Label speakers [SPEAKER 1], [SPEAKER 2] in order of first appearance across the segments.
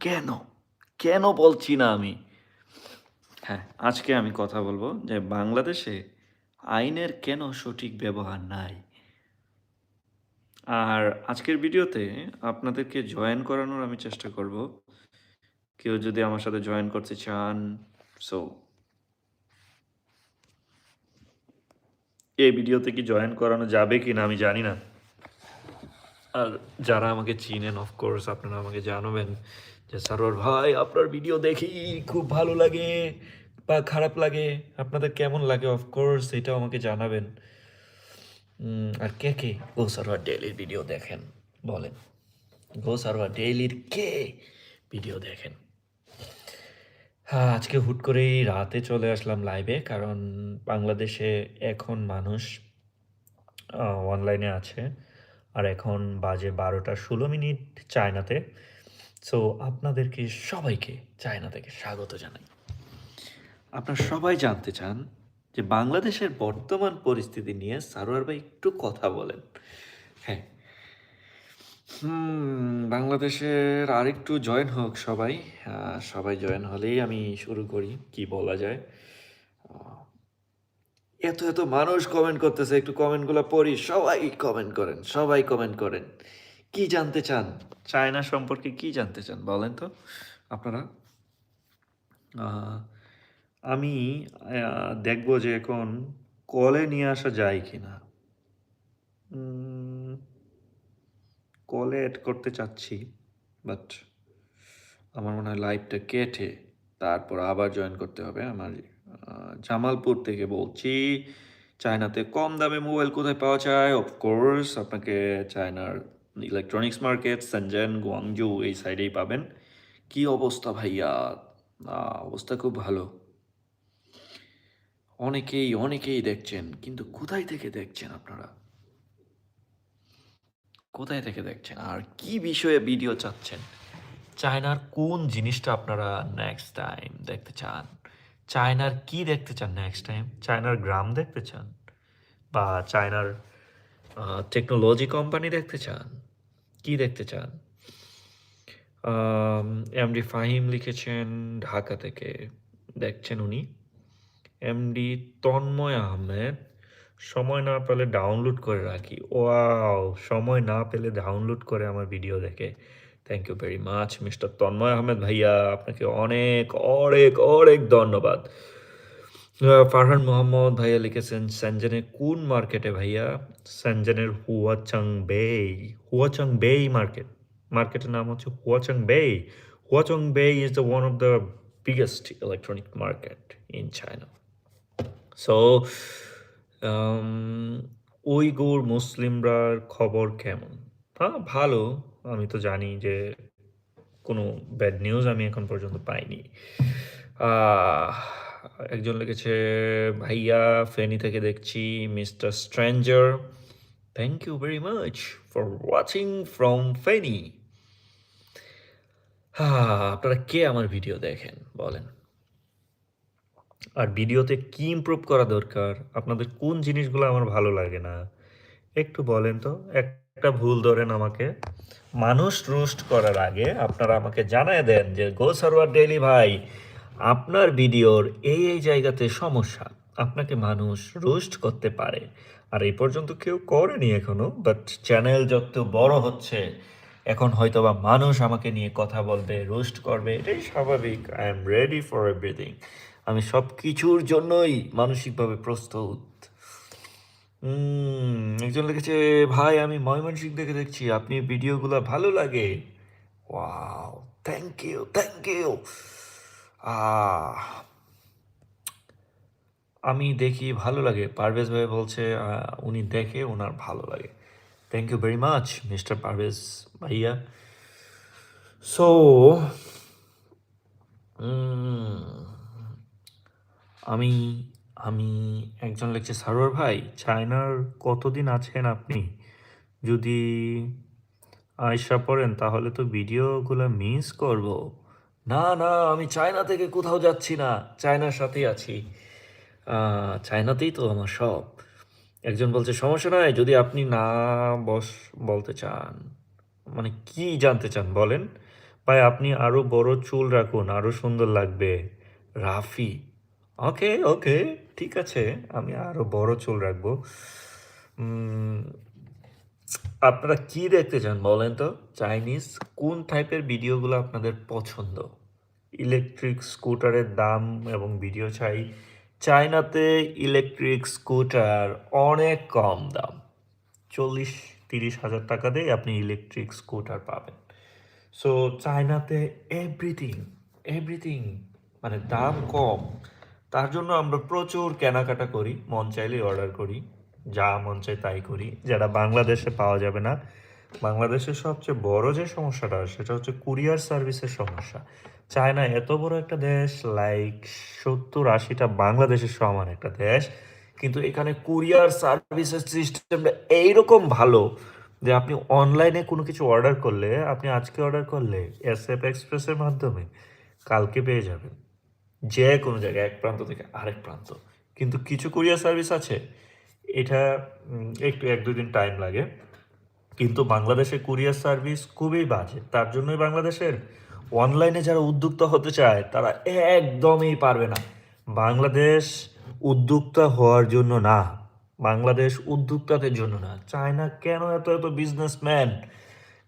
[SPEAKER 1] কেন? কেন বলছি না আমি? হ্যাঁ আজকে আমি কথা বলব যে বাংলাদেশে আইনের কেন সঠিক ব্যবহার নাই? আর আজকের ভিডিওতে আপনাদেরকে জয়েন করানোর আমি চেষ্টা করব। কেউ যদি আমার সাথে জয়েন করতে চান সো এই ভিডিওতে কি জয়েন করানো যাবে কি না আমি জানি না। আর যারা আমাকে চিনেন অফকোর্স আপনারা আমাকে জানাবেন। যে সারোয়ার ভাই, আপনার ভিডিও দেখি খুব ভালো লাগে বা খারাপ লাগে। আপনাদের কেমন লাগে? অফকোর্স এটাও আমাকে জানাবেন। আর কে কে? গো সারোয়ার ডেইলির ভিডিও দেখেন, বলেন। গো সারোয়ার ডেইলির কে ভিডিও দেখেন? হ্যাঁ আজকে হুট করেই রাতে চলে আসলাম লাইভে কারণ বাংলাদেশে এখন মানুষ অনলাইনে আছে। আর এখন বাজে বারোটা ষোলো মিনিট চায়নাতে। সো আপনাদেরকে সবাইকে চায়না থেকে স্বাগত জানাই। আপনারা সবাই জানতে চান যে বাংলাদেশের বর্তমান পরিস্থিতি নিয়ে সারোয়ার ভাই একটু কথা বলেন। হ্যাঁ। বাংলাদেশের আরেকটু জয়েন হোক সবাই। সবাই জয়েন হলেই আমি শুরু করি, কি বলা যায়। এত এত মানুষ কমেন্ট করতেছে, একটু কমেন্টগুলো পড়ি, সবাই কমেন্ট করেন, সবাই কমেন্ট করেন। কি জানতে চান? চায়না সম্পর্কে কি জানতে চান বলেন তো? আপনারা? আমি দেখব যে এখন কলে নিয়ে আসা যায় কি না কলে অ্যাড করতে চাচ্ছি বাট আমার মনে হয় লাইভটা কেটে তারপর আবার জয়েন করতে হবে। আমার জামালপুর থেকে বলছি চায়নাতে কম দামে মোবাইল কোথায় পাওয়া যায়? অফকোর্স আপনাকে চায়নার ইলেকট্রনিক্স মার্কেট সেনজেন গুয়াংজু এই সাইডেই পাবেন। কি অবস্থা ভাইয়া? অবস্থা খুব ভালো। অনেকেই অনেকেই দেখছেন, কিন্তু কোথায় থেকে দেখছেন আপনারা? কোথায় থেকে দেখছেন? আর কি বিষয়ে ভিডিও চাচ্ছেন? চায়নার কোন জিনিসটা আপনারা নেক্সট টাইম দেখতে চান? চায়নার কি দেখতে চান নেক্সট টাইম চায়নার গ্রাম দেখতে চান? বা চায়নার টেকনোলজি কোম্পানি দেখতে চান? কি দেখতে চান? এমডি ফাহিম লিখেছেন ঢাকা থেকে, দেখছেন উনি। এমডি তন্ময় আহমেদ, সময় না পেলে ডাউনলোড করে রাখি। ওয়াও, সময় না পেলে ডাউনলোড করে আমার ভিডিও দেখে। Thank you very much mister Tanmoy Ahmed ভাইয়া, আপনাকে অনেক অনেক অনেক ধন্যবাদ। ফারহান মোহাম্মদ ভাইয়া লিখেছেন স্যানজেনের কোন মার্কেটে ভাইয়া? স্যানজেনের হুয়াচাং বেই হুয়াচাং বেই মার্কেট মার্কেটের নাম হচ্ছে হুয়াচাং Bei. হুয়াচাং Bei is the one of the biggest electronic market in China so Uyghur মুসলিমরার খবর কেমন? হ্যাঁ ভালো। আমি তো জানি যে কোনো ব্যাড নিউজ আমি এখন পর্যন্ত পাইনি। একজন লিখেছে, ভাইয়া, ফেনি থেকে দেখছি, mister stranger. Thank you very much for watching from Feni. হ্যাঁ আপনারা কে আমার ভিডিও দেখেন, বলেন। আর ভিডিওতে কি ইমপ্রুভ করা দরকার? আপনাদের কোন জিনিসগুলো আমার ভালো লাগে না? একটু বলেন তো, একটা ভুল ধরেন আমাকে। মানুষ রোস্ট করার আগে আপনারা আমাকে জানায় দেন যে গো সারোয়ার ডেইলি ভাই আপনার ভিডিওর এই এই জায়গাতে সমস্যা। আপনাকে মানুষ রোস্ট করতে পারে। আর এই পর্যন্ত কেউ করেনি এখনও বাট চ্যানেল যত বড় হচ্ছে, এখন হয়তোবা মানুষ আমাকে নিয়ে কথা বলবে, রোস্ট করবে, এটাই স্বাভাবিক। I am ready for everything আমি সব কিছুর জন্যই মানসিকভাবে প্রস্তুত। একজন লিখেছে, ভাই, আমি ময়মনসিংহ দেখে দেখছি। আপনি ভিডিওগুলো ভালো লাগে? Wow thank you thank you আমি দেখি ভালো লাগে। পারভেজ ভাই বলছে উনি দেখে ওনার ভালো লাগে। Thank you very much mister Parvez ভাইয়া। সো আমি আমি একজন লিখছে সারোয়ার ভাই, চায়নার কতদিন আছেন আপনি? যদি আয়সা পড়েন, তাহলে তো ভিডিওগুলো মিস করব। না না, আমি চায়না থেকে কোথাও যাচ্ছি না। চায়নার সাথেই আছি। চায়নাতেই তো আমার সব। একজন বলছে, সমস্যা নাই, যদি আপনি না বস, বলতে চান। মানে কি জানতে চান বলেন? ভাই, আপনি আরও বড় চুল রাখুন, আরও সুন্দর লাগবে। রাফি। ওকে ওকে, ঠিক আছে, আমি আরও বড় চুল রাখব। আপনারা কি দেখতে চান বলেন তো? চাইনিজ কোন টাইপের ভিডিওগুলো আপনাদের পছন্দ? ইলেকট্রিক স্কুটারের দাম এবং ভিডিও চাই। চায়নাতে ইলেকট্রিক স্কুটার অনেক কম দাম। চল্লিশ, তিরিশ হাজার টাকা দিয়ে আপনি ইলেকট্রিক স্কুটার পাবেন। সো চায়নাতে এভরিথিং এভরিথিং মানে দাম কম। তার জন্য আমরা প্রচুর কেনাকাটা করি, মন চাইলেই অর্ডার করি। যা মন চায় তাই করি। যেটা বাংলাদেশে পাওয়া যাবে না, বাংলাদেশের সবচেয়ে বড় যে সমস্যাটা সেটা হচ্ছে কুরিয়ার সার্ভিসের সমস্যা। চায়না এত বড় একটা দেশ, লাইক সত্তর আশিটা বাংলাদেশের সমান একটা দেশ, কিন্তু এখানে কুরিয়ার সার্ভিসের সিস্টেমটা এইরকম ভালো যে আপনি অনলাইনে কোনো কিছু অর্ডার করলে, আপনি আজকে অর্ডার করলে এস এফ এক্সপ্রেসের মাধ্যমে কালকে পেয়ে যাবেন। যে কোনো জায়গায়, এক প্রান্ত থেকে আরেক প্রান্ত। কিন্তু কিছু কুরিয়ার সার্ভিস আছে এটা একটু, এক দুই দিন টাইম লাগে। কিন্তু বাংলাদেশের কুরিয়ার সার্ভিস খুবই বাজে। তার জন্যই বাংলাদেশের অনলাইনে যারা উদ্যোক্তা হতে চায়, তারা একদমই পারবে না। বাংলাদেশ উদ্যোক্তা হওয়ার জন্য না। বাংলাদেশ উদ্যোক্তাদের জন্য না। চায়না কেন এত এত বিজনেসম্যান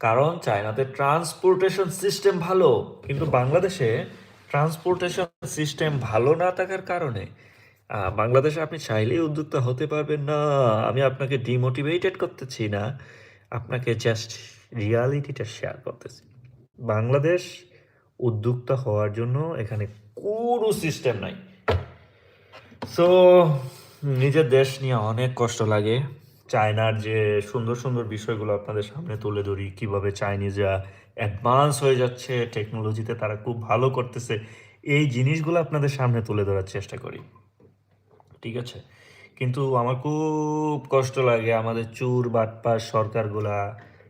[SPEAKER 1] কারণ চায়নাতে ট্রান্সপোর্টেশন সিস্টেম ভালো। কিন্তু বাংলাদেশে ট্রান্সপোর্টেশন সিস্টেম ভালো না থাকার কারণে বাংলাদেশে আপনি চাইলেই উদ্যোক্তা হতে পারবেন না। আমি আপনাকে ডিমোটিভেটেড করতেছি না। আপনাকে জাস্ট রিয়ালিটিটা শেয়ার করতেছি। বাংলাদেশ উদ্যোক্তা হওয়ার জন্য এখানে কোনো সিস্টেম নাই। সো নিজের দেশ নিয়ে অনেক কষ্ট লাগে। চায়নার যে সুন্দর সুন্দর বিষয়গুলো আপনাদের সামনে তুলে ধরি, কীভাবে চাইনিজরা অ্যাডভান্স হয়ে যাচ্ছে টেকনোলজিতে তারা খুব ভালো করতেছে, এই জিনিসগুলো আপনাদের সামনে তুলে ধরার চেষ্টা করি। ঠিক আছে? কিন্তু আমার খুব কষ্ট লাগে আমাদের চুর, বাটপার সরকারগুলা,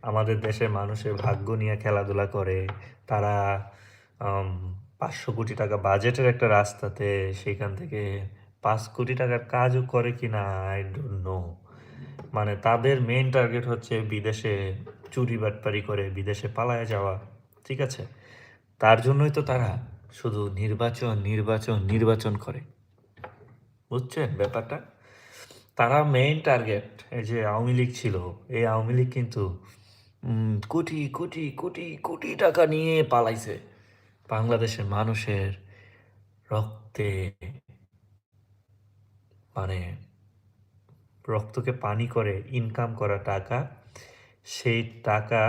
[SPEAKER 1] আমাদের দেশের মানুষের ভাগ্য নিয়ে খেলাধুলা করে। তারা পাঁচশো কোটি টাকা বাজেটের একটা রাস্তাতে সেখান থেকে পাঁচ কোটি টাকার কাজও করে কি না আই ডোন্ট নো মানে তাদের মেইন টার্গেট হচ্ছে বিদেশে চুরি, বাটপারি করে বিদেশে পালায় যাওয়া, ঠিক আছে? তার জন্যই তো তারা শুধু নির্বাচন নির্বাচন নির্বাচন করে। বুঝছেন ব্যাপারটা? তারা মেইন টার্গেট এই যে আওয়ামী লীগ ছিল, এই আওয়ামী লীগ কিন্তু কোটি কোটি কোটি কোটি টাকা নিয়ে পালাইছে। বাংলাদেশের মানুষের রক্তে মানে রক্তকে পানি করে ইনকাম করা টাকা, সেই টাকা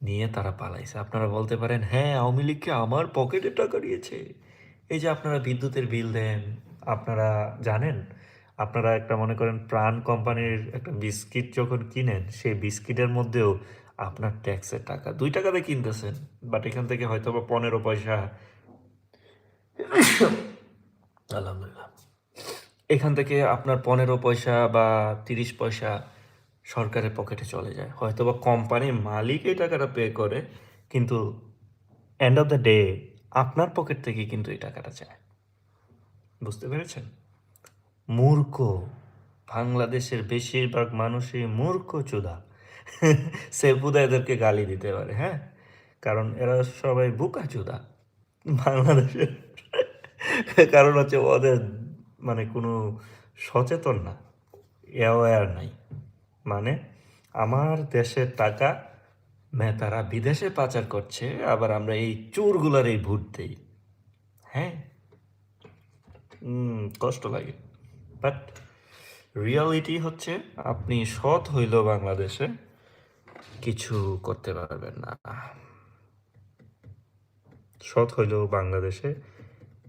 [SPEAKER 1] নিয়ে তারা পালাইছে। আপনারা বলতে পারেন হ্যাঁ আওয়ামী লীগকে আমার পকেটে টাকা দিয়েছে। এই যে আপনারা বিদ্যুতের বিল দেন আপনারা জানেন, আপনারা একটা মনে করেন প্রাণ কোম্পানির একটা বিস্কিট যখন কিনেন, সেই বিস্কিটের মধ্যেও আপনার ট্যাক্সের টাকা, দুই টাকাতে কিনতেছেন বাট এখান থেকে হয়তো বা পনেরো পয়সা আলহামদুলিল্লাহ। এখান থেকে আপনার পনেরো পয়সা বা তিরিশ পয়সা সরকারের পকেটে চলে যায়। হয়তো বা কোম্পানির মালিক এই টাকাটা পে করে, কিন্তু এন্ড অফ দ্য ডে আপনার পকেট থেকে কিন্তু এই টাকাটা চায় বুঝতে পেরেছেন? মূর্খ, বাংলাদেশের বেশিরভাগ মানুষই মূর্খ চুদা। সেপুদা এদেরকে গালি দিতে পারে হ্যাঁ? কারণ এরা সবাই বুকা চুদা। বাংলাদেশের কারণ হচ্ছে ওদের মানে কোনো সচেতন না অ্যাওয়ার নাই। মানে আমার দেশের টাকা মেতারা বিদেশে পাচার করছে, আবার আমরা এই চোরগুলার এই ভোট দেই। হ্যাঁ? কষ্ট লাগে। বাট রিয়ালিটি হচ্ছে আপনি সৎ হইলেও বাংলাদেশে কিছু করতে পারবেন না। সৎ হইলেও বাংলাদেশে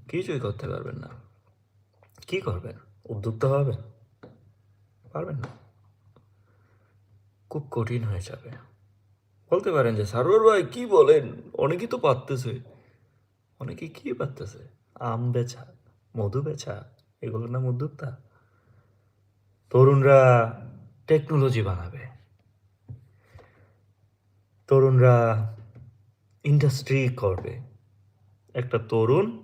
[SPEAKER 1] কিছুই করতে পারবেন না। কি করবেন? উদ্যোক্তা হবেন? পারবেন না। খুব কঠিন হয়ে যাবে। বলতে পারেন যে, সারোয়ার ভাই, কি বলেন? অনেকেই তো পারতেছে। অনেকে কি পারতেছে? আম বেচা। মধু বেচা এগুলোর নাম উদ্যোক্তা। তরুণরা টেকনোলজি বানাবে। তরুণরা ইন্ডাস্ট্রি করবে। একটা তরুণ,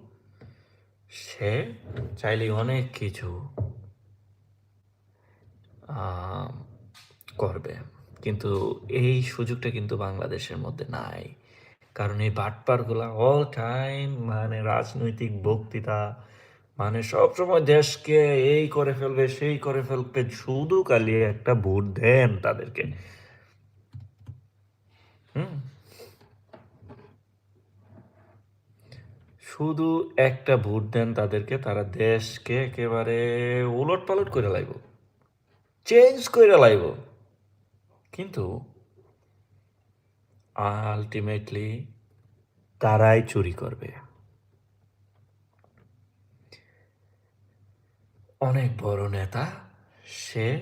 [SPEAKER 1] সে চাইলে অনেক কিছু করবে। কিন্তু এই সুযোগটা কিন্তু বাংলাদেশের মধ্যে নাই। কারণ এই বাটপারগুলা অল টাইম মানে রাজনৈতিক বক্তৃতা মানে সবসময় দেশকে এই করে ফেলবে, সেই করে ফেলবে, শুধু খালি একটা ভোট দেন তাদেরকে। হুম? শুধু একটা ভোট দেন তাদেরকে, তারা দেশকে একেবারে উলট পালট করে লাইব। চেঞ্জ করে লাইব। কিন্তু আলটিমেটলি তারাই চুরি করবে। অনেক বড় নেতা, সে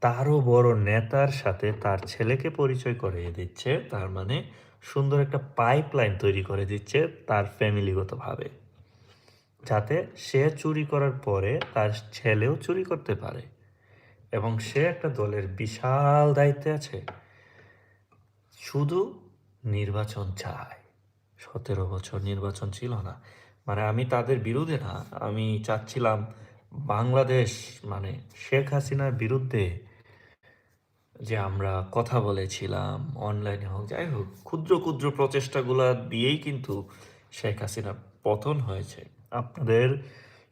[SPEAKER 1] তারও বড় নেতার সাথে তার ছেলেকে পরিচয় করিয়ে দিচ্ছে। তার মানে সুন্দর একটা পাইপলাইন তৈরি করে দিচ্ছে তার ফ্যামিলিগতভাবে যাতে সে চুরি করার পরে তার ছেলেও চুরি করতে পারে। এবং সে একটা দলের বিশাল দায়িত্বে আছে। শুধু নির্বাচন চায়। সতেরো বছর নির্বাচন ছিল না। মানে আমি তাদের বিরুদ্ধে না। আমি চাচ্ছিলাম বাংলাদেশ মানে শেখ হাসিনার বিরুদ্ধে যে আমরা কথা বলেছিলাম অনলাইনে হোক, যাই হোক, ক্ষুদ্র ক্ষুদ্র প্রচেষ্টাগুলো দিয়েই কিন্তু শেখ হাসিনা পতন হয়েছে। আপনাদের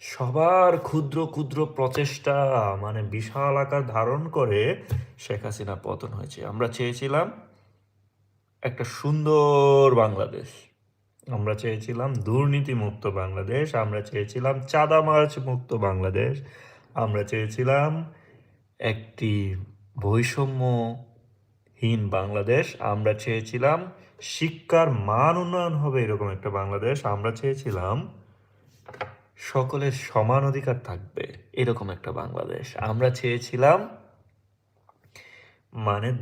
[SPEAKER 1] সবার ক্ষুদ্র ক্ষুদ্র প্রচেষ্টা মানে বিশাল আকার ধারণ করে শেখ হাসিনা পতন হয়েছে। আমরা চেয়েছিলাম একটা সুন্দর বাংলাদেশ। আমরা চেয়েছিলাম দুর্নীতিমুক্ত বাংলাদেশ, আমরা চেয়েছিলাম চাঁদামাছ মুক্ত বাংলাদেশ, আমরা চেয়েছিলাম একটি বৈষম্যহীন বাংলাদেশ, আমরা চেয়েছিলাম শিক্ষার মান উন্নয়ন হবে এরকম একটা বাংলাদেশ, আমরা চেয়েছিলাম সকলের সমান অধিকার থাকবে এরকম একটা বাংলাদেশ, আমরা চেয়েছিলাম মানে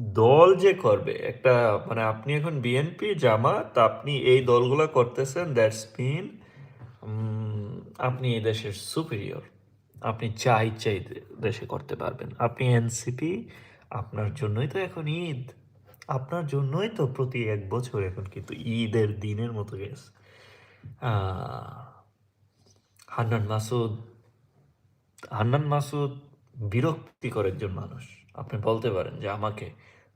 [SPEAKER 1] দল যে করবে, একটা মানে আপনি এখন বিএনপি জামাত, আপনি এই দলগুলো করতেছেন দ্যাটস মিন আপনি এই দেশের সুপিরিয়র আপনি এই দে- দেশে করতে পারবেন। আপনি এনসিপি আপনার জন্যই তো এখন ঈদ। আপনার জন্যই তো প্রতি এক বছর এখন কিন্তু ঈদের দিনের মতো গেছে হান্নান মাসুদ হান্নান মাসুদ বিরক্তিকর একজন মানুষ। আপনি বলতে পারেন যে আমাকে।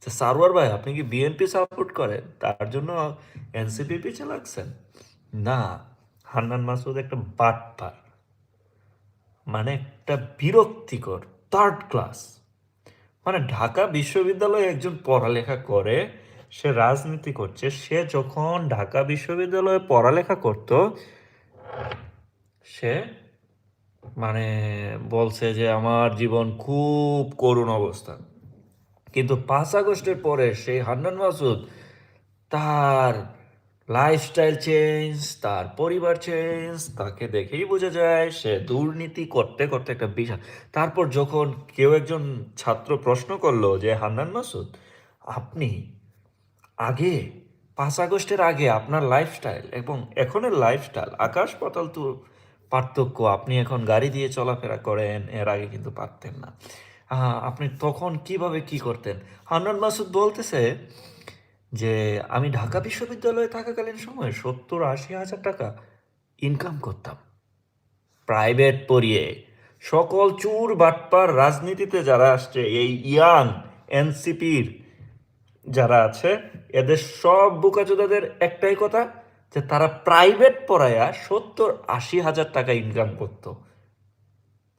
[SPEAKER 1] যে সারওয়ার ভাই, আপনি কি বিএনপি সাপোর্ট করেন? তার জন্য এনসিপি পিছে লাগছেন না, হান্নান মাসুদ একটা বাটপার। মানে একটা বিরক্তিকর থার্ড ক্লাস মানে ঢাকা বিশ্ববিদ্যালয়ে একজন পড়ালেখা করে, সে রাজনীতি করছে, সে যখন ঢাকা বিশ্ববিদ্যালয়ে পড়ালেখা করত, সে মানে বলছে যে আমার জীবন খুব করুণ অবস্থা। কিন্তু পাঁচ আগস্টের পরে সেই হান্নান মাসুদ তার লাইফস্টাইল চেঞ্জ তার পরিবার চেঞ্জ তাকে দেখেই বোঝা যায় সে দুর্নীতি করতে করতে একটা বিশাল। তারপর যখন কেউ একজন ছাত্র প্রশ্ন করল যে, হান্নান মাসুদ, আপনি আগে, পাঁচ আগস্টের আগে আপনার লাইফস্টাইল এবং এখনের লাইফস্টাইল আকাশ পাতাল তো পার্থক্য। আপনি এখন গাড়ি দিয়ে চলাফেরা করেন, এর আগে কিন্তু পারতেন না। আপনি তখন কীভাবে কি করতেন? হান্নান মাসুদ বলতেছে যে, আমি ঢাকা বিশ্ববিদ্যালয়ে থাকাকালীন সময় সত্তর আশি হাজার টাকা ইনকাম করতাম। প্রাইভেট পড়িয়ে। সকল চুর বাটপার রাজনীতিতে যারা আসছে, এই ইয়াং এনসিপির যারা আছে, এদের সব বোকাচোদাদের একটাই কথা যে তারা প্রাইভেট পড়ায়া সত্তর আশি হাজার টাকা ইনকাম করতো।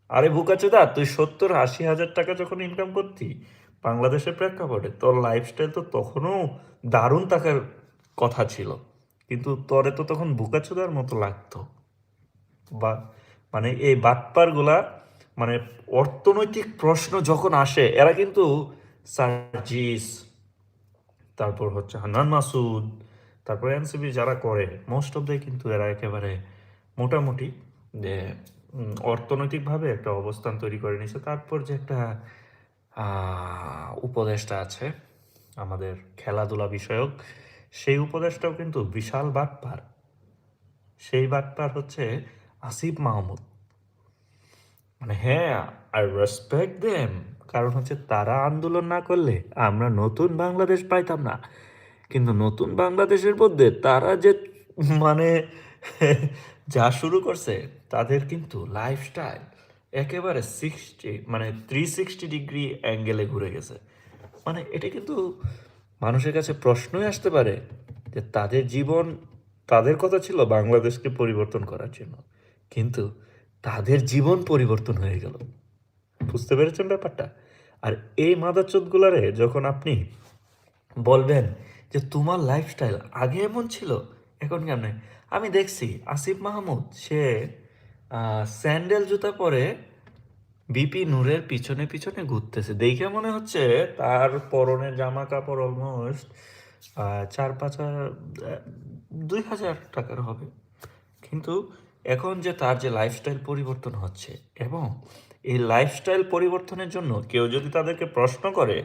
[SPEAKER 1] আরে বোকাচোদা, তুই সত্তর আশি হাজার টাকা যখন ইনকাম করতি, বাংলাদেশের প্রেক্ষাপটে তোর লাইফস্টাইল তো তখনও দারুণ থাকার কথা ছিল। কিন্তু তরে তো তখন বোকাচোদার মতো লাগতো। বা মানে এই বাটপারগুলা মানে অর্থনৈতিক প্রশ্ন যখন আসে, এরা কিন্তু সার্জিস, তারপর হচ্ছে হান্নান মাসুদ তারপর এনসিবি যারা করে মোস্ট অফ দ্য কিন্তু এরা একেবারে মোটামুটি যে অর্থনৈতিকভাবে একটা অবস্থান তৈরি করে নিছে তারপর যে একটা আহ, উপদেষ্টা আছে আমাদের খেলাধুলা বিষয়ক সেই উপদেশটাও কিন্তু বিশাল বাটপার। সেই বাটপার হচ্ছে আসিফ মাহমুদ। মানে হ্যাঁ আই রেসপেক্ট দেম কারণ হচ্ছে তারা আন্দোলন না করলে আমরা নতুন বাংলাদেশ পাইতাম না। কিন্তু নতুন বাংলাদেশের মধ্যে তারা যে মানে যা শুরু করছে, তাদের কিন্তু লাইফস্টাইল একেবারে সিক্সটি মানে থ্রি সিক্সটি ডিগ্রি অ্যাঙ্গেলে ঘুরে গেছে। মানে এটা কিন্তু মানুষের কাছে প্রশ্নই আসতে পারে যে তাদের জীবন, তাদের কথা ছিল বাংলাদেশকে পরিবর্তন করার জন্য। কিন্তু তাদের জীবন পরিবর্তন হয়ে গেল। বুঝতে পেরেছেন ব্যাপারটা? আর এই মাদারচোদগুলারে যখন আপনি বলবেন যে তোমার লাইফস্টাইল আগে এমন ছিল? এখন কেমন? আমি দেখছি, আসিফ মাহমুদ, সে স্যান্ডেল জুতা পরে বিপি নূরের পিছনে পিছনে ঘুরতেছে। দেখে মনে হচ্ছে তার পরনের জামা কাপড় অলমোস্ট চার পাঁচ দুই হাজার টাকার হবে। কিন্তু এখন যে তার যে লাইফস্টাইল পরিবর্তন হচ্ছে এবং এই লাইফস্টাইল পরিবর্তনের জন্য কেউ যদি তাদেরকে প্রশ্ন করে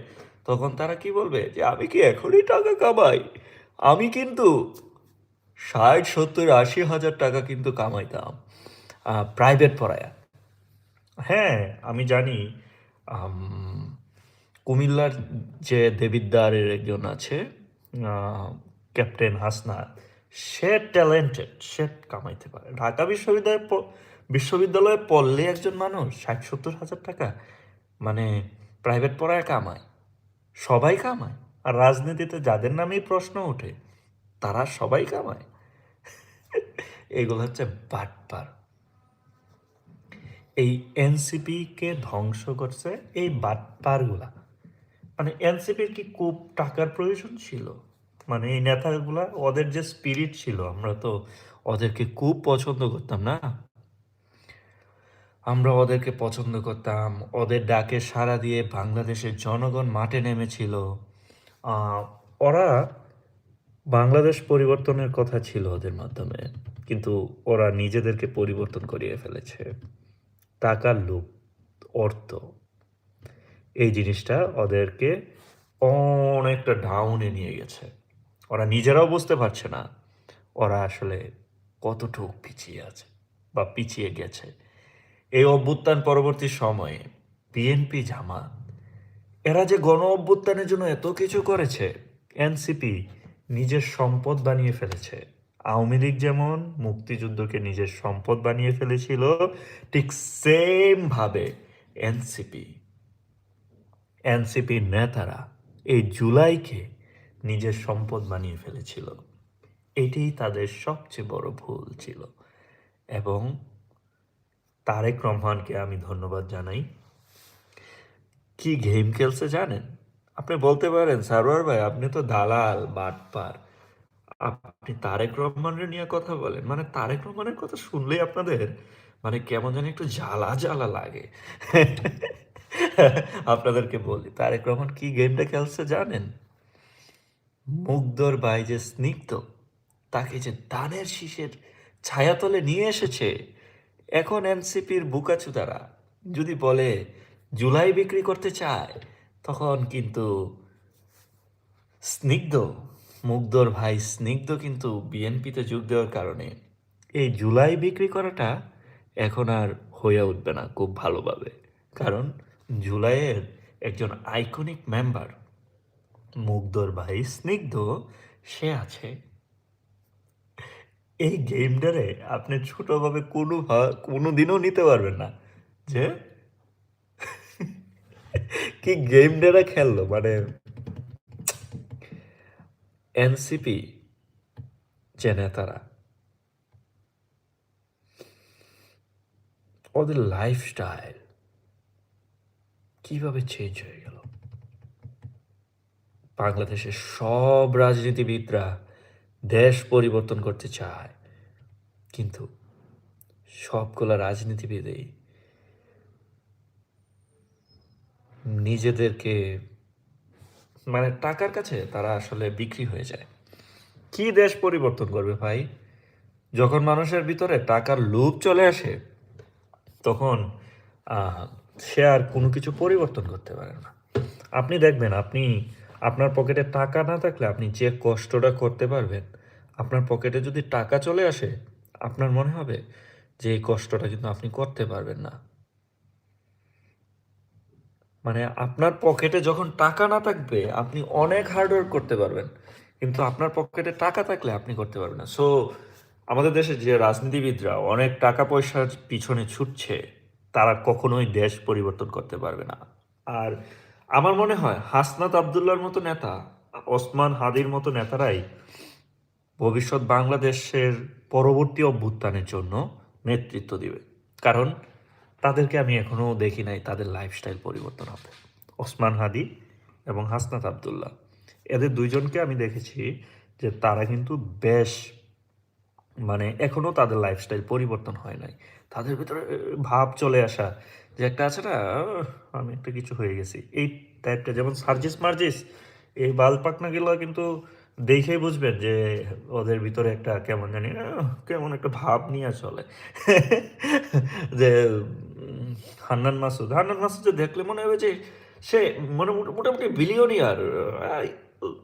[SPEAKER 1] তখন তারা কি বলবে? যে আমি কি এখনই টাকা কামাই? আমি কিন্তু ষাট, সত্তর, আশি হাজার টাকা কিন্তু কামাইতাম প্রাইভেট পড়ায়া। হ্যাঁ আমি জানি কুমিল্লার যে দেবিদ্দারের একজন আছে ক্যাপ্টেন হাসনাত, সে ট্যালেন্টেড সে কামাইতে পারে। ঢাকা বিশ্ববিদ্যালয়ে বিশ্ববিদ্যালয়ে পড়লে একজন মানুষ ষাট, সত্তর হাজার টাকা মানে প্রাইভেট পড়ায় কামায়। সবাই কামায়। আর রাজনীতিতে যাদের নামেই প্রশ্ন ওঠে, তারা সবাই কামায়। এগুলো হচ্ছে বাটপার। এই এনসিপিকে ধ্বংস করছে এই বাটপারগুলা। মানে এনসিপির কি খুব টাকার প্রয়োজন ছিল? মানে এই নেতাগুলা ওদের যে স্পিরিট ছিল, আমরা তো ওদেরকে খুব পছন্দ করতাম না? আমরা ওদেরকে পছন্দ করতাম। ওদের ডাকে সাড়া দিয়ে বাংলাদেশের জনগণ মাঠে নেমেছিল। ওরা বাংলাদেশ পরিবর্তনের কথা ছিল ওদের মাধ্যমে, কিন্তু ওরা নিজেদেরকে পরিবর্তন করিয়ে ফেলেছে। টাকার লোভ অর্থ, এই জিনিসটা ওদেরকে অনেকটা ডাউনে নিয়ে গেছে। ওরা নিজেরাও বুঝতে পারছে না, ওরা আসলে কতটুক পিছিয়ে আছে বা পিছিয়ে গেছে। এই অভ্যুত্থান পরবর্তী সময়ে বিএনপি জামাত, এরা যে গণ অভ্যুত্থানের জন্য এত কিছু করেছে এনসিপি নিজের সম্পদ বানিয়ে ফেলেছে। আওয়ামী লীগ যেমন মুক্তিযুদ্ধকে নিজের সম্পদ বানিয়ে ফেলেছিল, ঠিক সেম ভাবে এনসিপি এনসিপির নেতারা এই জুলাইকে নিজের সম্পদ বানিয়ে ফেলেছিল। এটাই তাদের সবচেয়ে বড় ভুল ছিল এবং তারেক রহমানকে আমি ধন্যবাদ জানাই। কি গেম খেলছে জানেন? আপনি বলতে পারেন, সারোয়ার ভাই, আপনি তো দালাল, বাটপার। আপনি তারেক রহমানের নিয়ে কথা বলেন। মানে তারেক রহমানের কথা শুনলেই আপনাদের মানে কেমন যেন একটু জ্বালা জ্বালা লাগে। আপনাদেরকে বলি, তারেক রহমান কি গেমটা খেলছে জানেন? মুগ্ধর ভাই যে স্নিগ্ধ, তাকে যে দানের শীষের ছায়াতলে নিয়ে এসেছে এখন এনসিপির বুকাচুদারা যদি বলে জুলাই বিক্রি করতে চায়, তখন কিন্তু স্নিগ্ধ, মুগ্ধর ভাই স্নিগ্ধ কিন্তু বিএনপিতে যোগ দেওয়ার কারণে এই জুলাই বিক্রি করাটা এখন আর হয়ে উঠবে না খুব ভালোভাবে। কারণ জুলাইয়ের একজন আইকনিক মেম্বার, মুগ্ধর ভাই স্নিগ্ধ, সে আছে এই গেমটারে আপনি ছোটভাবে কোনো কোনো দিনও নিতে পারবেন না। যে? কি গেমটারা খেললো? মানে এনসিপি যে নেতারা, ওদের লাইফস্টাইল কীভাবে চেঞ্জ হয়ে গেল? বাংলাদেশের সব রাজনীতিবিদরা দেশ পরিবর্তন করতে চায়। কিন্তু সবগুলা রাজনীতিবিদেই নিজেদেরকে মানে টাকার কাছে তারা আসলে বিক্রি হয়ে যায়। কি দেশ পরিবর্তন করবে ভাই? যখন মানুষের ভিতরে টাকার লোভ চলে আসে, তখন সে আর কোনো কিছু পরিবর্তন করতে পারে না। আপনি দেখবেন, আপনি আপনার পকেটে টাকা না থাকলে আপনি যে কষ্টটা করতে পারবেন, আপনার পকেটে যদি টাকা চলে আসে, আপনার মনে হবে যে এই কষ্টটা কিন্তু আপনি করতে পারবেন না। মানে আপনার পকেটে যখন টাকা না থাকবে, আপনি অনেক হার্ডওয়ার্ক করতে পারবেন, কিন্তু আপনার পকেটে টাকা থাকলে আপনি করতে পারবেন না। সো আমাদের দেশে যে রাজনীতিবিদরা অনেক টাকা পয়সার পিছনে ছুটছে, তারা কখনোই দেশ পরিবর্তন করতে পারবে না। আর আমার মনে হয় হাসনাত আবদুল্লার মতো নেতা, ওসমান হাদির মতো নেতারাই ভবিষ্যৎ বাংলাদেশের পরবর্তী অভ্যুত্থানের জন্য নেতৃত্ব দিবে। কারণ তাদেরকে আমি এখনও দেখি নাই তাদের লাইফস্টাইল পরিবর্তন হবে। ওসমান হাদি এবং হাসনাত আবদুল্লাহ। এদের দুইজনকে আমি দেখেছি যে তারা কিন্তু বেশ মানে এখনও তাদের লাইফস্টাইল পরিবর্তন হয় নাই। তাদের ভিতরে ভাব চলে আসা যে একটা আছে না, আমি একটা কিছু হয়ে গেছি। এই টাইপটা যেমন সার্জিস মার্জিস, এই বাল পাকনাগুলো কিন্তু দেখেই বুঝবেন যে ওদের ভিতরে একটা কেমন জানি কেমন একটা ভাব নিয়ে চলে। যে, হান্নান মাসুদ হান্নান মাসুদ দেখলে মনে হবে যে সে মানে মোটা- মোটামুটি বিলিয়নিয়ার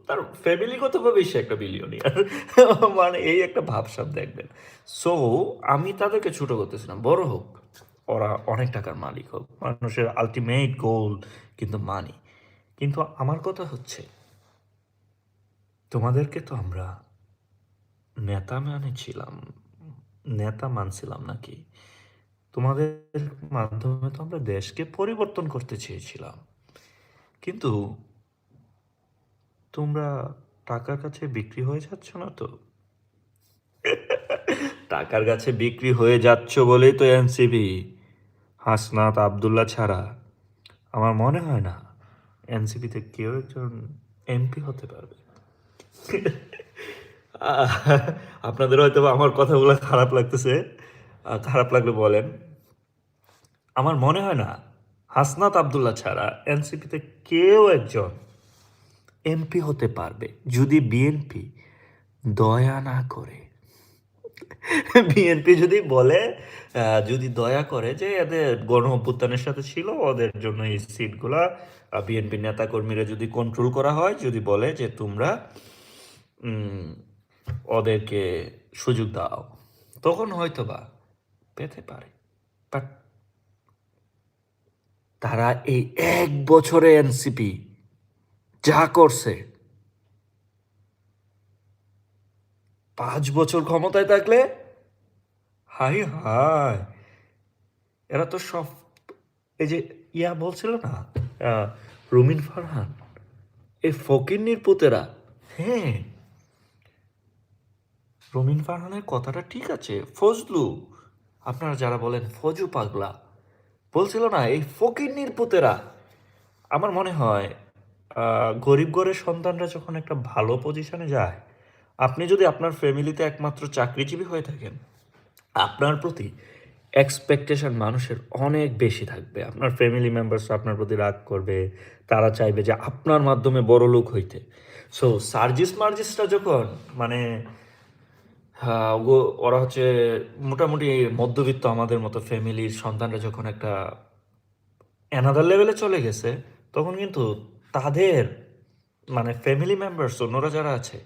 [SPEAKER 1] তার ফ্যামিলিগতভাবে সে একটা বিলিয়নিয়ার মানে এই একটা ভাবসাব দেখবেন। সো আমি তাদেরকে ছোট করতেছিলাম, বড় হোক। ওরা অনেক টাকার মালিক হোক, মানুষের আলটিমেট গোল কিন্তু মানি কিন্তু আমার কথা হচ্ছে, তোমাদেরকে তো আমরা নেতা মানেছিলাম নেতা মানছিলাম নাকি? তোমাদের মাধ্যমে তো আমরা দেশকে পরিবর্তন করতে চেয়েছিলাম। কিন্তু তোমরা টাকার কাছে বিক্রি হয়ে যাচ্ছ না তো? টাকার কাছে বিক্রি হয়ে যাচ্ছ বলেই তো এনসিপি। হাসনাত আবদুল্লাহ ছাড়া আমার মনে হয় না এনসিপিতে কেউ একজন এমপি হতে পারবে। আপনাদের হয়তো আমার কথাগুলো খারাপ লাগতেছে। খারাপ লাগলে বলেন। আমার মনে হয় না হাসনাত আবদুল্লাহ ছাড়া এনসিপিতে কেউ একজন এমপি হতে পারবে। যদি বিএনপি দয়া না করে বিএনপি যদি বলে যদি দয়া করে যে এদের গণ অভ্যুত্থানের সাথে ছিল, ওদের জন্য এই সিটগুলা বিএনপি নেতাকর্মীরা যদি কন্ট্রোল করা হয়, যদি বলে যে তোমরা ওদেরকে সুযোগ দাও, তখন হয়তো বা পেতে পারে। বাট তারা এই এক বছরে এনসিপি যা করছে পাঁচ বছর ক্ষমতায় থাকলে? Hi hi. এরা তো সব, এই যে ইয়া বলছিল না রুমিন ফারহান, এই ফকিন্নির পুতেরা। হ্যাঁ। রুমিন ফারহানের কথাটা ঠিক আছে। ফজলু, আপনারা যারা বলেন ফজু পাগলা, বলছিল না, এই ফকিন্নির পুতেরা। আমার মনে হয় গরিব ঘরের সন্তানরা যখন একটা ভালো পজিশনে যায় আপনি যদি আপনার ফ্যামিলিতে একমাত্র চাকরিজীবী হয়ে থাকেন, আপনার প্রতি এক্সপেকটেশন মানুষের অনেক বেশি থাকবে। আপনার ফ্যামিলি মেম্বার্স আপনার প্রতি রাগ করবে, তারা চাইবে যে আপনার মাধ্যমে বড় লোক হইতে। সো সার্জিস মার্জিসটা যখন মানে ওরা হচ্ছে মোটামুটি মধ্যবিত্ত আমাদের মতো ফ্যামিলির সন্তানরা যখন একটা অ্যানাদার লেভেলে চলে গেছে, তখন কিন্তু তাদের মানে ফ্যামিলি মেম্বার্স অন্যরা যারা আছে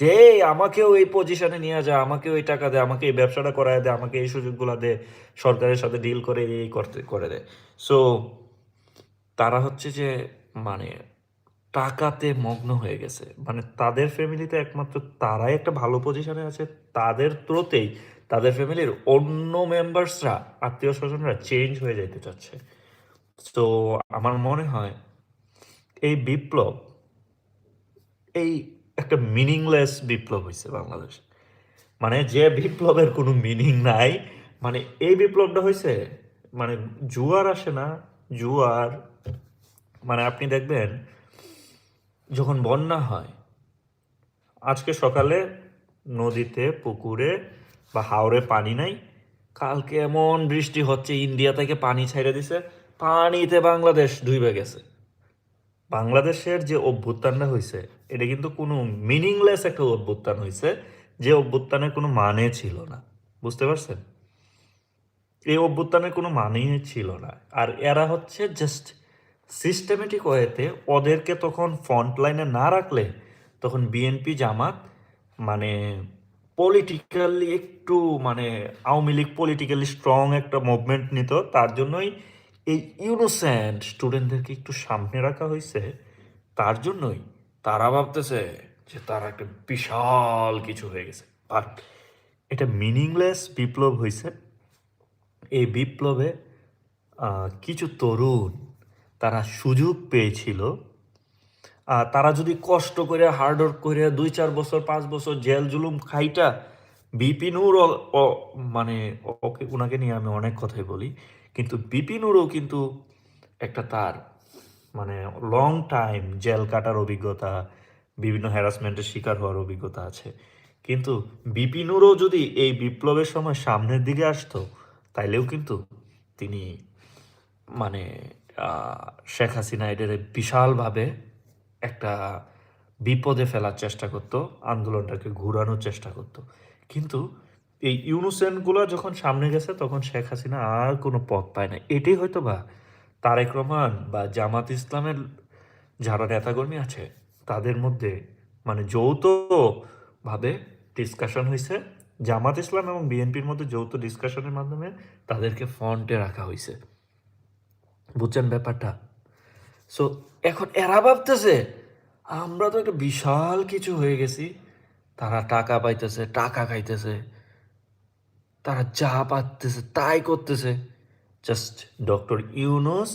[SPEAKER 1] যে "এই, আমাকেও এই পজিশনে নিয়ে যা আমাকেও এই টাকা দে আমাকে এই ব্যবসাটা করায় দে আমাকে এই সুযোগগুলো দে সরকারের সাথে ডিল করে এই করতে করে দেয়। সো তারা হচ্ছে যে মানে টাকাতে মগ্ন হয়ে গেছে। মানে তাদের ফ্যামিলিতে একমাত্র তারাই একটা ভালো পজিশনে আছে। তাদের ত্রোতেই তাদের ফ্যামিলির অন্য মেম্বার্সরা আত্মীয় স্বজনরা চেঞ্জ হয়ে যেতে চাচ্ছে। তো আমার মনে হয় এই বিপ্লব এই একটা মিনিংলেস বিপ্লব হয়েছে বাংলাদেশে। মানে যে বিপ্লবের কোনো মিনিং নাই মানে এই বিপ্লবটা হয়েছে মানে জুয়ার আসে না, জুয়ার মানে আপনি দেখবেন, যখন বন্যা হয়, আজকে সকালে নদীতে, পুকুরে বা হাওরে পানি নাই, কালকে এমন বৃষ্টি হচ্ছে, ইন্ডিয়া থেকে পানি ছাইড়ে দিছে, পানিতে বাংলাদেশ ডুবে গেছে। বাংলাদেশের যে অভ্যুত্থানটা হয়েছে এটা কিন্তু কোনো মিনিংলেস একটা অভ্যুত্থান হয়েছে যে অভ্যুত্থানের কোনো মানে ছিল না। বুঝতে পারছেন? এই অভ্যুত্থানের কোনো মানেই ছিল না। আর এরা হচ্ছে জাস্ট সিস্টেমেটিক ওয়েতে ওদেরকে তখন ফ্রন্ট লাইনে না রাখলে তখন বিএনপি জামাত মানে পলিটিক্যালি একটু মানে আওয়ামী লীগ পলিটিক্যালি স্ট্রং একটা মুভমেন্ট নিত, তার জন্যই এই ইউনোসেন্ট স্টুডেন্টদেরকে একটু সামনে রাখা হয়েছে, তার জন্যই তারা ভাবতেছে যে তারা একটা বিশাল কিছু হয়ে গেছে। বাট এটা মিনিংলেস বিপ্লব হয়েছে। এই বিপ্লবে কিছু তরুণ তারা সুযোগ পেয়েছিল। তারা যদি কষ্ট করে হার্ড ওয়ার্ক করে দুই, চার বছর, পাঁচ বছর জেল, জুলুম খাইটা বিপিনুর মানে ওকে ওনাকে নিয়ে আমি অনেক কথাই বলি। কিন্তু বিপিনুরও কিন্তু একটা তার মানে লং টাইম জেল কাটার অভিজ্ঞতা, বিভিন্ন হ্যারাসমেন্টের শিকার হওয়ার অভিজ্ঞতা আছে। কিন্তু বিপিনুরও যদি এই বিপ্লবের সময় সামনের দিকে আসতো, তাইলেও কিন্তু তিনি মানে শেখ হাসিনা এদের বিশালভাবে একটা বিপদে ফেলার চেষ্টা করতো, আন্দোলনটাকে ঘুরানোর চেষ্টা করতো। কিন্তু এই ইউনুসেনগুলো যখন সামনে গেছে, তখন শেখ হাসিনা আর কোনো পথ পায় না এটাই হয়তো বা তারেক রহমান বা জামাত ইসলামের যারা নেতাকর্মী আছে, তাদের মধ্যে মানে যৌথভাবে ডিসকাশন হয়েছে জামাত ইসলাম এবং বিএনপির মধ্যে যৌথ ডিসকাশনের মাধ্যমে তাদেরকে ফ্রন্টে রাখা হয়েছে বুঝছেন ব্যাপারটা? সো এখন এরা ভাবতেছে, আমরা তো একটা বিশাল কিছু হয়ে গেছি, তারা টাকা পাইতেছে, টাকা খাইতেছে। তারা যা পাচ্ছে তাই করতেছে। জাস্ট ডক্টর ইউনুস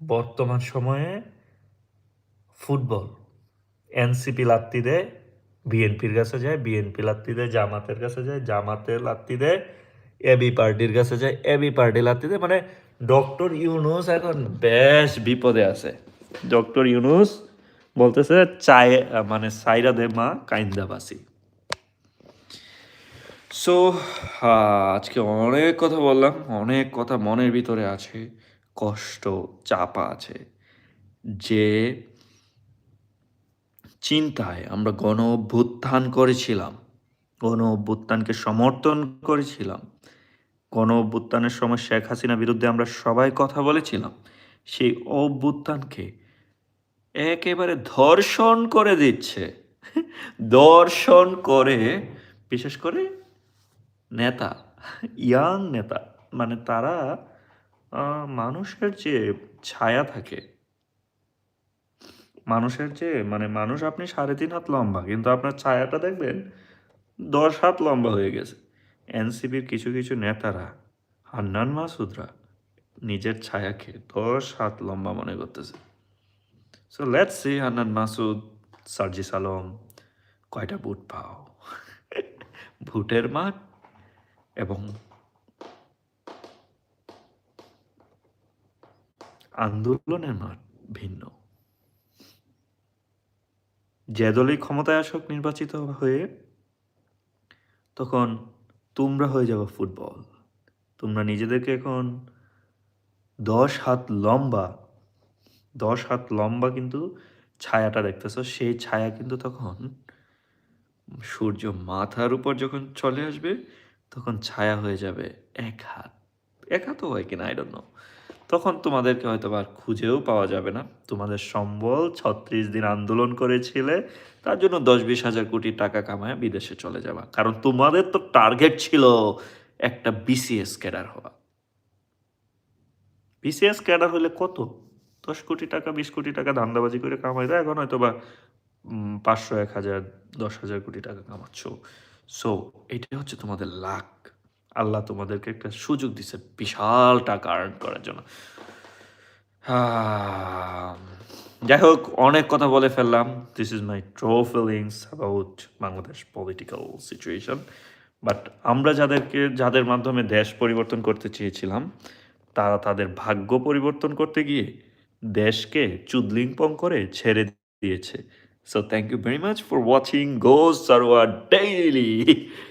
[SPEAKER 1] বর্তমান সময়ে ফুটবল। এনসিপি লাত্তি দেয় বিএনপির কাছে যায় বিএনপি লাত্তি দেয় জামাতের কাছে যায় জামাতের লাত্তি দেয় এবি পার্টির কাছে যায় এবি পার্টি লাত্তি দেয় মানে ডক্টর ইউনুস এখন বেশ বিপদে আছে। ডক্টর ইউনুস বলতেছে, চায় মানে সাইরা দে মা কাইন্দাবাসী। সো আজকে অনেক কথা বললাম, অনেক কথা মনের ভিতরে আছে, কষ্ট, চাপা আছে, যে চিন্তায় আমরা গণ অভ্যুত্থান করেছিলাম, গণ অভ্যুত্থানকে সমর্থন করেছিলাম, গণ অভ্যুত্থানের সময় শেখ হাসিনা বিরুদ্ধে আমরা সবাই কথা বলেছিলাম, সেই অভ্যুত্থানকে একেবারে ধর্ষণ করে দিচ্ছে দর্শন করে, বিশেষ করে নেতা, ইয়াং নেতা মানে তারা মানুষের যে ছায়া থাকে, মানুষের যে মানে মানুষ আপনি সাড়ে তিন হাত লম্বা, কিন্তু আপনার ছায়াটা দেখবেন দশ হাত লম্বা হয়ে গেছে। এনসিপির কিছু কিছু নেতারা, হান্নান মাসুদরা নিজের ছায়াকে দশ হাত লম্বা মনে করতেছে। So let's see Hannan Masud, Sarjis Alam, কয়টা বুট পাও? ভুটের মাঠ এবং আন্দোলনের মাঠ ভিন্ন। যে দলই ক্ষমতায় আসক নির্বাচিত হয়ে, তখন তোমরা হয়ে যাবে ফুটবল। তোমরা নিজেদেরকে এখন দশ হাত লম্বা, দশ হাত লম্বা কিন্তু ছায়াটা দেখতেছো, সেই ছায়া কিন্তু তখন সূর্য মাথার উপর যখন চলে আসবে তখন ছায়া হয়ে যাবে এক হাত। এক হাতও হয় কিনা? আই ডোন্ট নো তখন তোমাদেরকে হয়তো আর খুঁজেও পাওয়া যাবে না। তোমাদের সম্বল ছত্রিশ দিন আন্দোলন করেছিলে, তার জন্য দশ বিশ হাজার কোটি টাকা কামায় বিদেশে চলে যাবা। কারণ তোমাদের তো টার্গেট ছিল একটা বিসিএস ক্যাডার হওয়া। বিসিএস ক্যাডার হলে কত? দশ কোটি টাকা, বিশ কোটি টাকা ধান্দাবাজি করে কামাই দেয় এখন হয়তো বা পাঁচশো, এক হাজার, দশ হাজার কোটি টাকা কামাচ্ছ। সো এটাই হচ্ছে তোমাদের লাক আল্লাহ তোমাদেরকে একটা সুযোগ দিছে বিশাল টাকা আর্ন করার জন্য। যাই হোক, অনেক কথা বলে ফেললাম। This is my true feelings about Bangladesh political situation but আমরা যাদেরকে, যাদের মাধ্যমে দেশ পরিবর্তন করতে চেয়েছিলাম, তারা তাদের ভাগ্য পরিবর্তন করতে গিয়ে দেশকে চুদলিংপং করে ছেড়ে দিয়েছে। So thank you very much for watching Go Sarwa Daily.